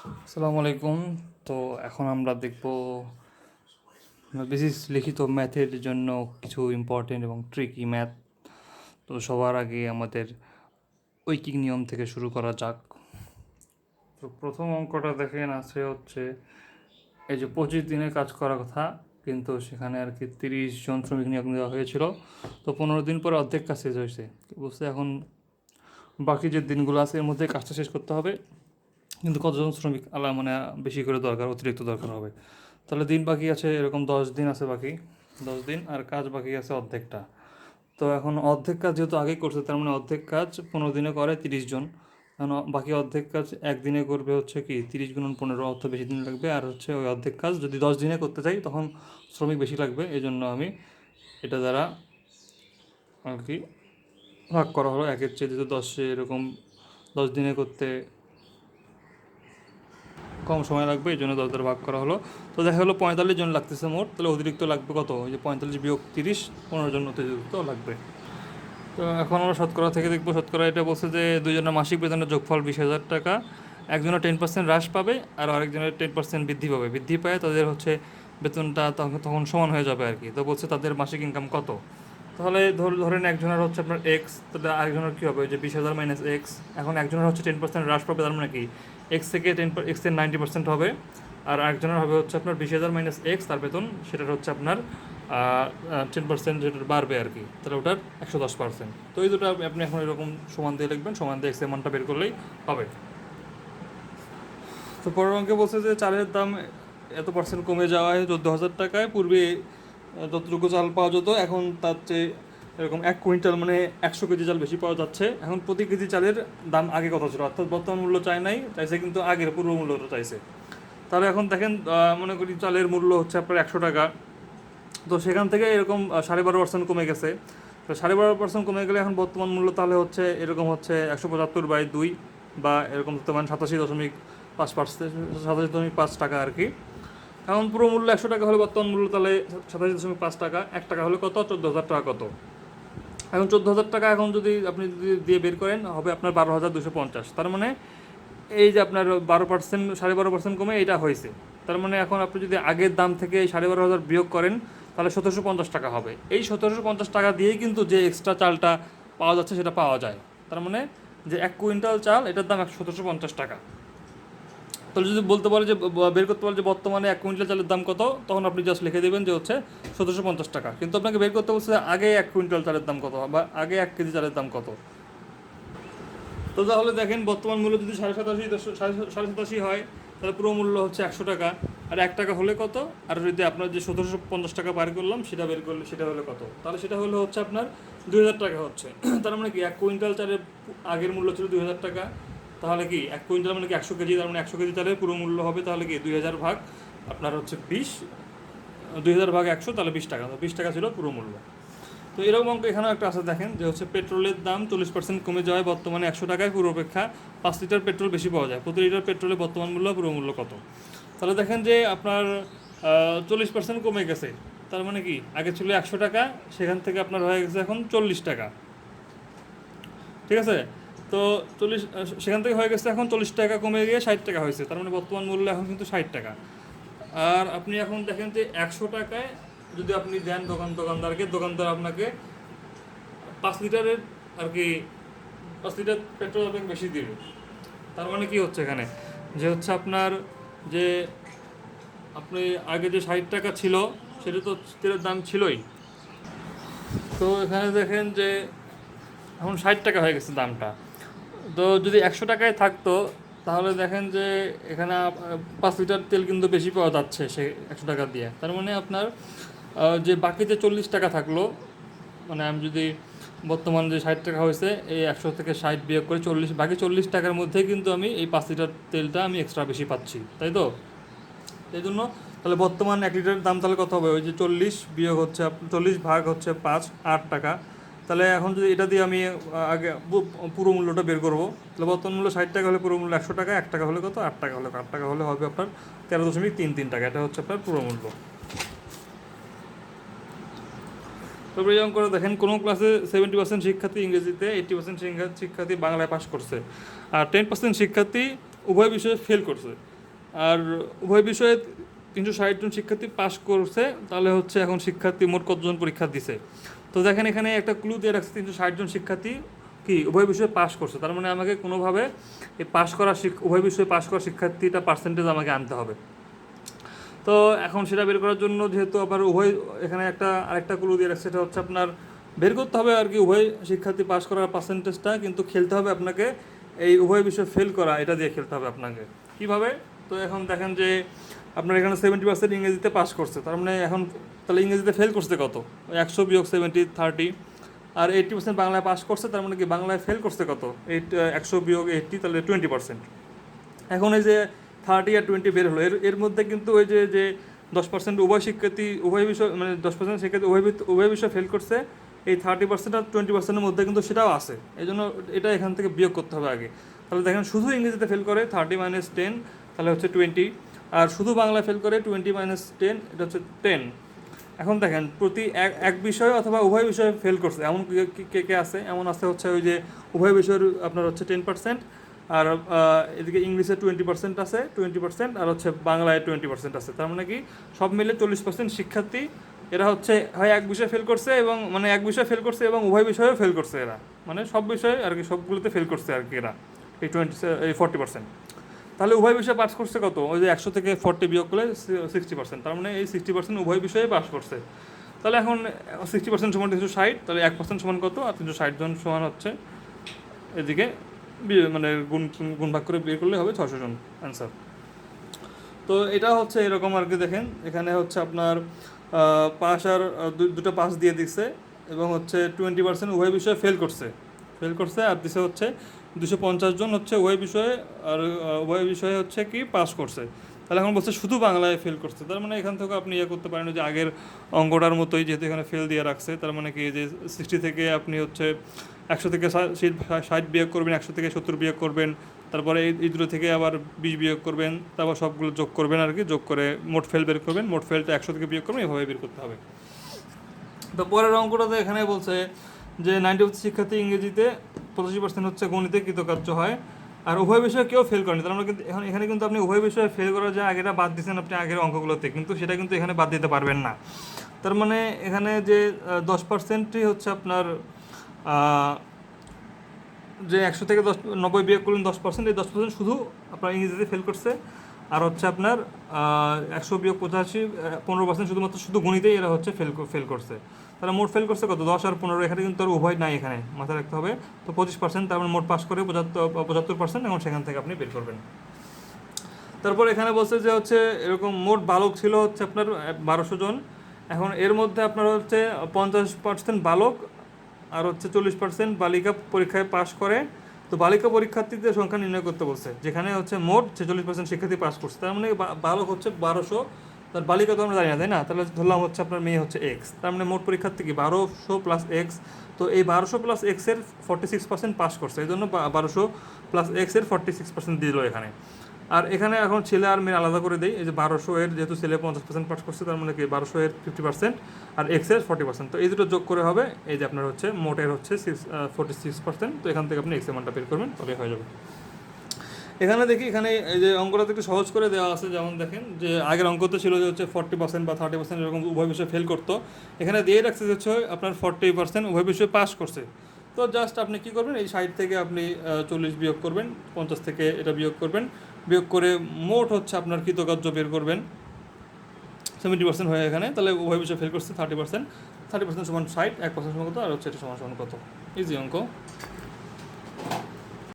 আসসালামু আলাইকুম। তো এখন আমরা দেখব বিশেষ লিখিত ম্যাথের জন্য কিছু ইম্পর্টেন্ট এবং ট্রিকি ম্যাথ তো সবার আগে আমাদের ঐকিক নিয়ম থেকে শুরু করা যাক। তো প্রথম অঙ্কটা দেখেন, আছে হচ্ছে এই যে পঁচিশ দিনে কাজ করার কথা, কিন্তু সেখানে আর কি তিরিশ জন শ্রমিক নিয়োগ দেওয়া হয়েছিল। তো পনেরো দিন পরে অর্ধেক কাজ শেষ হয়েছে। বুঝতে এখন বাকি যে দিনগুলো আছে, এর মধ্যে কাজটা শেষ করতে হবে। কিন্তু কতজন শ্রমিক আলা মানে বেশি করে দরকার, অতিরিক্ত দরকার হবে? তাহলে দিন বাকি আছে এরকম দশ দিন আছে বাকি, দশ দিন, আর কাজ বাকি আছে অর্ধেকটা। তো এখন অর্ধেক কাজ যেহেতু আগেই করছে, তার মানে অর্ধেক কাজ পনেরো দিনে করে তিরিশ জন। এখন বাকি অর্ধেক কাজ একদিনে করবে হচ্ছে কি তিরিশ গুণন পনেরো, অর্থ বেশি দিন লাগবে। আর হচ্ছে ওই অর্ধেক কাজ যদি দশ দিনে করতে চাই, তখন শ্রমিক বেশি লাগবে। এই জন্য আমি এটা দ্বারা আর কি ভাগ করা হলো। একের চেয়ে যেহেতু দশে এরকম দশ দিনে করতে কম সময় লাগবে, এই জন্য দশ দ্বারা ভাগ করা হলো। তো দেখা গেলো পঁয়তাল্লিশ জন লাগতেছে মোট, তাহলে অতিরিক্ত লাগবে কত? ওই যে পঁয়তাল্লিশ বিয়োগ তিরিশ, পনেরো জন অতিরিক্ত লাগবে। তো এখন আমরা শতকরা থেকে দেখব, শতকরা এটা বলছে যে দুজনের মাসিক বেতনের যোগফল বিশ হাজার টাকা। একজনের টেন পার্সেন্ট হ্রাস পাবে আর আরেকজনের টেন পার্সেন্ট বৃদ্ধি পাবে। বৃদ্ধি পায় তাদের হচ্ছে বেতনটা তখন তখন সমান হয়ে যাবে আর কি। তো বলছে তাদের মাসিক ইনকাম কত? তাহলে ধর, ধরেন একজনের হচ্ছে আপনার এক্স তাহলে আরেকজনের কী হবে? যে বিশ হাজার মাইনাস এক্স এখন একজনের হচ্ছে টেন পার্সেন্ট হ্রাস পাবে, তার মানে কি? এক্স থেকে টেন এক্সের নাইনটি পার্সেন্ট হবে, আর আরেকজনের হবে হচ্ছে আপনার বিশ হাজার মাইনাস এক্স তার বেতন সেটার হচ্ছে আপনার টেন পার্সেন্ট যেটা বাড়বে আর কি, তাহলে ওটার একশো দশ পার্সেন্ট তো এই দুটো আপনি- এখন এরকম সমান দিয়ে লিখবেন, সমান দিয়ে এক্স অ্যামাউন্টটা বের করলেই হবে। তো পরের অঙ্কে বলছে যে চালের দাম এত পার্সেন্ট কমে যাওয়ায় চোদ্দ হাজার টাকায় পূর্বে যতটুকু চাল পাওয়া যেত, এখন তার চেয়ে এরকম এক কুইন্টাল মানে একশো কেজি চাল বেশি পাওয়া যাচ্ছে। এখন প্রতি কেজি চালের দাম আগে কত ছিল, অর্থাৎ বর্তমান মূল্য চায় নাই, চাইছে কিন্তু আগের পূর্ব মূল্যটা চাইছে। তাহলে এখন দেখেন মনে করি চালের মূল্য হচ্ছে আপনার একশো টাকা। তো সেখান থেকে এরকম সাড়ে বারো পার্সেন্ট কমে গেছে। তো সাড়ে বারো পার্সেন্ট কমে গেলে এখন বর্তমান মূল্য তাহলে হচ্ছে, এরকম হচ্ছে একশো পঁচাত্তর বাই দুই বা এরকম বর্তমান সাতাশি দশমিক পাঁচ পার্সেন্ট, সাতাশি দশমিক পাঁচ টাকা আর কি। এখন পুরো মূল্য একশো টাকা হলে বর্তমান মূল্য, তাহলে সাতাশি দশমিক পাঁচ টাকা। এক টাকা হলে কত? চোদ্দ হাজার টাকা কত? এখন চোদ্দ হাজার টাকা এখন যদি আপনি যদি দিয়ে বের করেন, হবে আপনার বারো হাজার দুশো পঞ্চাশ। তার মানে এই যে আপনার বারো পার্সেন্ট সাড়ে বারো পার্সেন্ট কমে এটা হয়েছে। তার মানে এখন আপনি যদি আগের দাম থেকে সাড়ে বারো হাজার বিয়োগ করেন, তাহলে সতেরোশো পঞ্চাশ টাকা হবে। এই সতেরোশো পঞ্চাশ টাকা দিয়েই কিন্তু যে এক্সট্রা চালটা পাওয়া যাচ্ছে, সেটা পাওয়া যায়। তার মানে যে এক কুইন্টাল চাল, এটার দাম একশো সতেরোশো পঞ্চাশ টাকা। তাহলে যদি বলতে পারে যে বের করতে পারে যে বর্তমানে এক কুইন্টাল চালের দাম কত, তখন আপনি জাস্ট লিখে দেবেন যে হচ্ছে সতেরোশো পঞ্চাশ টাকা। কিন্তু আপনাকে বের করতে বলছে আগে এক কুইন্টাল চালের দাম কত বা আগে এক কেজি চালের দাম কত। তো তাহলে দেখেন বর্তমান মূল্য যদি সাড়ে সাতাশি সাড়ে সাতাশি হয়, তাহলে পুরো মূল্য হচ্ছে একশো টাকা। আর এক টাকা হলে কত? আর যদি আপনার যে সতেরোশো পঞ্চাশ টাকা বার করলাম, সেটা বের করলে, সেটা হলে কত? তাহলে সেটা হলে হচ্ছে আপনার দুই হাজার টাকা হচ্ছে। তার মানে কি? এক কুইন্টাল চালের আগের মূল্য ছিল দুই হাজার টাকা। তাহলে কি এক কুইন্টাল মানে কি একশো কেজি, তার মানে একশো কেজি তাহলে পুরো মূল্য হবে তাহলে কি দুই হাজার ভাগ আপনার হচ্ছে বিশ, দুই হাজার ভাগ একশো, তাহলে বিশ টাকা। বিশ টাকা ছিল পুরো মূল্য। তো এরকম অঙ্ক এখানেও একটা আছে, দেখেন, যে হচ্ছে পেট্রোলের দাম চল্লিশ পার্সেন্ট কমে যাওয়ায় বর্তমানে একশো টাকায় পুরো পূর্বাপেক্ষা পাঁচ লিটার পেট্রোল বেশি পাওয়া যায়। প্রতি লিটার পেট্রোলের বর্তমান মূল্য, পুরো মূল্য কত? তাহলে দেখেন যে আপনার চল্লিশ পার্সেন্ট কমে গেছে। তার মানে কি? আগে ছিল একশো টাকা, সেখান থেকে আপনার হয়ে গেছে এখন চল্লিশ টাকা। ঠিক আছে? তো চল্লিশ সেখান থেকে হয়ে গেছে এখন চল্লিশ টাকা কমে গিয়ে ষাট টাকা হয়েছে। তার মানে বর্তমান মূল্য এখন কিন্তু ষাট টাকা। আর আপনি এখন দেখেন যে একশো টাকায় যদি আপনি দেন দোকান দোকানদারকে, দোকানদার আপনাকে পাঁচ লিটারের আর কি পাঁচ লিটার পেট্রোল আপনাকে বেশি দিবে। তার মানে কি হচ্ছে এখানে? যে হচ্ছে আপনার যে আপনি আগে যে ষাট টাকা ছিল, সেটা তো তেলের দাম ছিলই। তো এখানে দেখেন যে এখন ষাট টাকা হয়ে গেছে দামটা। তো যদি একশো টাকায় থাকতো, তাহলে দেখেন যে এখানে পাঁচ লিটার তেল কিন্তু বেশি পাওয়া যাচ্ছে সে একশো টাকা দিয়ে। তার মানে আপনার যে বাকি যে চল্লিশ টাকা থাকল মানে আমি যদি বর্তমান যে ষাট টাকা হয়েছে, এই একশো থেকে ষাট বিয়োগ করে চল্লিশ, বাকি চল্লিশ টাকার মধ্যেই কিন্তু আমি এই পাঁচ লিটার তেলটা আমি এক্সট্রা বেশি পাচ্ছি, তাই তো? এই জন্য, তাহলে বর্তমান এক লিটারের দাম তাহলে কত হবে? ওই যে চল্লিশ বিয়োগ হচ্ছে, চল্লিশ ভাগ হচ্ছে পাঁচ, আট টাকা। তাহলে এখন যদি এটা দিয়ে আমি আগে পুরো মূল্যটা বের করব, তাহলে বর্তমান মূল্য ষাট টাকা হলে পুরো মূল্য একশো টাকা, এক টাকা হলে কত? আট টাকা হলে আট টাকা হলে হবে আপনার তেরো দশমিক তিন তিন টাকা, এটা হচ্ছে আপনার পুরো মূল্য। তারপরে যেমন করে দেখেন কোনো ক্লাসে সেভেন্টি পার্সেন্ট শিক্ষার্থী ইংরেজিতে এইটি পার্সেন্ট শিক্ষার্থী বাংলায় পাস করছে। আর টেন পার্সেন্ট শিক্ষার্থী উভয় বিষয়ে ফেল করছে। আর উভয় বিষয়ে তিনশো ষাট জন শিক্ষার্থী পাশ করছে, তাহলে হচ্ছে এখন শিক্ষার্থী মোট কতজন পরীক্ষা দিছে? তো দেখেন এখানে একটা ক্লু দিয়ে রাখছে তিনশো ষাট জন শিক্ষার্থী কি উভয় বিষয়ে পাশ করছে। তার মানে আমাকে কোনোভাবে এই পাশ করা উভয় বিষয়ে পাশ করা শিক্ষার্থীটা পার্সেন্টেজ আমাকে আনতে হবে। তো এখন সেটা বের করার জন্য যেহেতু আবার উভয় এখানে একটা আরেকটা ক্লু দিয়ে রাখছে, সেটা হচ্ছে আপনার বের করতে হবে আর কি উভয় শিক্ষার্থী পাশ করার পার্সেন্টেজটা কিন্তু খেলতে হবে আপনাকে এই উভয় বিষয়ে ফেল করা, এটা দিয়ে খেলতে হবে আপনাকে। কীভাবে? তো এখন দেখেন যে আপনার এখানে সেভেন্টি পার্সেন্ট ইংরেজিতে পাস করছে। তার মানে এখন তাহলে ইংরেজিতে ফেল করছে কত? একশো বিয়োগ সেভেন্টি থার্টি আর এইট্টি পার্সেন্ট বাংলায় পাস করছে, তার মানে কি বাংলায় ফেল করছে কত? এইট একশো বিয়োগ এইটটি তাহলে টোয়েন্টি পার্সেন্ট এখন এই যে থার্টি আর টোয়েন্টি বের হলো, এর এর মধ্যে কিন্তু ওই যে যে দশ পার্সেন্ট উভয় শিক্ষার্থী, উভয় বিষয় মানে দশ পার্সেন্ট শিক্ষার্থী উভয় উভয় বিষয় ফেল করছে, এই থার্টি পার্সেন্ট আর টোয়েন্টি পার্সেন্টের মধ্যে কিন্তু সেটাও আছে। এই জন্য এটা এখান থেকে বিয়োগ করতে হবে আগে। তাহলে দেখেন শুধু ইংরেজিতে ফেল করে থার্টি মাইনাস টেন তাহলে হচ্ছে টোয়েন্টি আর শুধু বাংলা ফেল করে টোয়েন্টি মাইনাস টেন এটা হচ্ছে টেন এখন দেখেন, প্রতি এক এক বিষয় অথবা উভয় বিষয়ে ফেল করছে। এমন কে- কে- আছে? এমন আছে হচ্ছে ওই যে উভয় বিষয়ের আপনার হচ্ছে টেন পার্সেন্ট আর এদিকে ইংলিশে টোয়েন্টি পার্সেন্ট আছে টোয়েন্টি পার্সেন্ট আর হচ্ছে বাংলায় টোয়েন্টি পার্সেন্ট আছে। তার মানে কি, সব মিলে চল্লিশ পার্সেন্ট শিক্ষার্থী, এরা হচ্ছে, হয় এক বিষয়ে ফেল করছে এবং মানে এক বিষয়ে ফেল করছে এবং উভয় বিষয়েও ফেল করছে এরা। মানে সব বিষয়ে আর কি, সবগুলোতে ফেল করছে আর কি এরা, এই টোয়েন্টি এই ফর্টি পার্সেন্ট তাহলে উভয় বিষয়ে পাস করছে কত? ওই যে একশো থেকে ফর্টি বিয়োগ করলে সিক্সটি পার্সেন্ট তার মানে এই সিক্সটি পার্সেন্ট উভয় বিষয়ে পাস করছে। তাহলে এখন সিক্সটি পার্সেন্ট সমান তিনশো ষাট, তাহলে এক পার্সেন্ট সমান কত? আর তিনশো ষাট জন সমান হচ্ছে এদিকে মানে গুণ গুণ ভাগ করে বিয়ে করলে হবে ছশো জন। অ্যান্সার তো এটা হচ্ছে এরকম আর কি, দেখেন। এখানে হচ্ছে আপনার পাস আর দুটো পাস দিয়ে দিচ্ছে এবং হচ্ছে টোয়েন্টি পার্সেন্ট উভয় বিষয়ে ফেল করছে। ফেল করছে আর দিছে হচ্ছে দুশো পঞ্চাশ জন হচ্ছে উভয় বিষয়ে আর উভয় বিষয়ে হচ্ছে কি পাস করছে। তাহলে এখন বলছে শুধু বাংলায় ফেল করছে। তার মানে এখান থেকে আপনি ইয়ে করতে পারেন যে আগের অঙ্কটার মতোই যেহেতু এখানে ফেল দিয়ে রাখছে, তার মানে কি যে সিক্সটি থেকে আপনি হচ্ছে একশো থেকে ষাট- বিয়োগ করবেন, একশো থেকে সত্তর বিয়োগ করবেন, তারপরে এই দুটো থেকে আবার বিশ বিয়োগ করবেন, তারপর সবগুলো যোগ করবেন আর কি, যোগ করে মোট ফেল বের করবেন, মোট ফেলটা একশো থেকে বিয়োগ করবেন, এভাবে বের করতে হবে। তো পরের অঙ্কটাতে এখানে বলছে যে নাইনটি পার্সেন্ট শিক্ষার্থী ইংরেজিতে পঁচাশি পার্সেন্ট হচ্ছে গণিতে কৃতকার্য হয়। আর উভয় বিষয়ে কেউ ফেল করেনি। তার মানে কিন্তু এখন এখানে কিন্তু আপনি উভয় বিষয়ে ফেল করার যে আগেটা বাদ দিচ্ছেন আপনি আগের অঙ্কগুলোতে। কিন্তু সেটা কিন্তু এখানে বাদ দিতে পারবেন না। তার মানে এখানে যে দশ পার্সেন্টই হচ্ছে আপনার যে একশো থেকে দশ, নব্বই বিয়োগ করলেন দশ পার্সেন্ট এই দশ পার্সেন্ট শুধু আপনার ইংরেজিতে ফেল করছে। আর হচ্ছে আপনার একশো বিয়োগ পঁচাশি পনেরো পার্সেন্ট শুধুমাত্র শুধু গণিতেই এরা হচ্ছে ফেল ফেল করছে। তাহলে মোট ফেল করছে কত? দশ আর পনেরো, এখানে কিন্তু আর উভয় নাই এখানে। মাথায় রাখতে হবে। তো পঁচিশ পার্সেন্ট তারপর মোট পাস করে পঁচাত্তর পঁচাত্তর পার্সেন্ট এখন সেখান থেকে আপনি বের করবেন। তারপর এখানে বলছে যে হচ্ছে এরকম মোট বালক ছিল হচ্ছে আপনার বারোশো জন। এখন এর মধ্যে আপনার হচ্ছে পঞ্চাশ পার্সেন্ট বালক আর হচ্ছে চল্লিশ পার্সেন্ট বালিকা পরীক্ষায় পাশ করে। তো বালিকা পরীক্ষার্থীদের সংখ্যা নির্ণয় করতে বলছে, যেখানে হচ্ছে মোট ছেচল্লিশ পার্সেন্ট শিক্ষার্থী পাস করছে। তার মানে বালক হচ্ছে বারোশো তার বালিকা তো আমরা জানি না, তাই না? তাহলে ধরলাম হচ্ছে আপনার মেয়ে হচ্ছে এক্স তার মানে মোট পরীক্ষার থেকে বারোশো প্লাস এক্স তো এই বারোশো প্লাস এক্সের ফর্টি সিক্স পার্সেন্ট পাস করছে। এই জন্য বারোশো প্লাস এক্সের ফর্টি সিক্স পার্সেন্ট দিল এখানে। আর এখানে এখন ছেলে আর মেয়ে আলাদা করে দেয় এই যে বারোশো এর যেহেতু ছেলে পঞ্চাশ পার্সেন্ট পাস করছে, তার মানে কি বারোশো এর ফিফটি পার্সেন্ট আর এক্সের ফর্টি পার্সেন্ট তো এই দুটো যোগ করে হবে, এই যে আপনার হচ্ছে মোটের হচ্ছে সিক্স ফোর্টি সিক্স পার্সেন্ট তো এখান থেকে আপনি এক্স এমানটা বের করবেন তবে হয়ে যাবে। এখানে দেখি, এখানে এই যে অঙ্কটা একটু সহজ করে দেওয়া আছে, যেমন দেখেন যে আগের অঙ্ক তো ছিল যে হচ্ছে ফর্টি পার্সেন্ট বা থার্টি পার্সেন্ট এরকম উভয় বিষয়ে ফেল করতো। এখানে দিয়ে রাখছে যে হচ্ছে আপনার ফর্টি পার্সেন্ট উভয় বিষয়ে পাস করছে। তো জাস্ট আপনি কি করবেন, এই সাইড থেকে আপনি চল্লিশ বিয়োগ করবেন, পঞ্চাশ থেকে এটা বিয়োগ করবেন। বিয়োগ করে মোট হচ্ছে আপনার কৃতকার্য বের করবেন। সেভেন্টি পার্সেন্ট হয়ে এখানে, তাহলে উভয় বিষয়ে ফেল করছে থার্টি পার্সেন্ট থার্টি পার্সেন্ট সমান ষাট, এক পার্সেন্ট সমান কত, আর হচ্ছে এটা সমান সমান কত। ইজি অঙ্ক।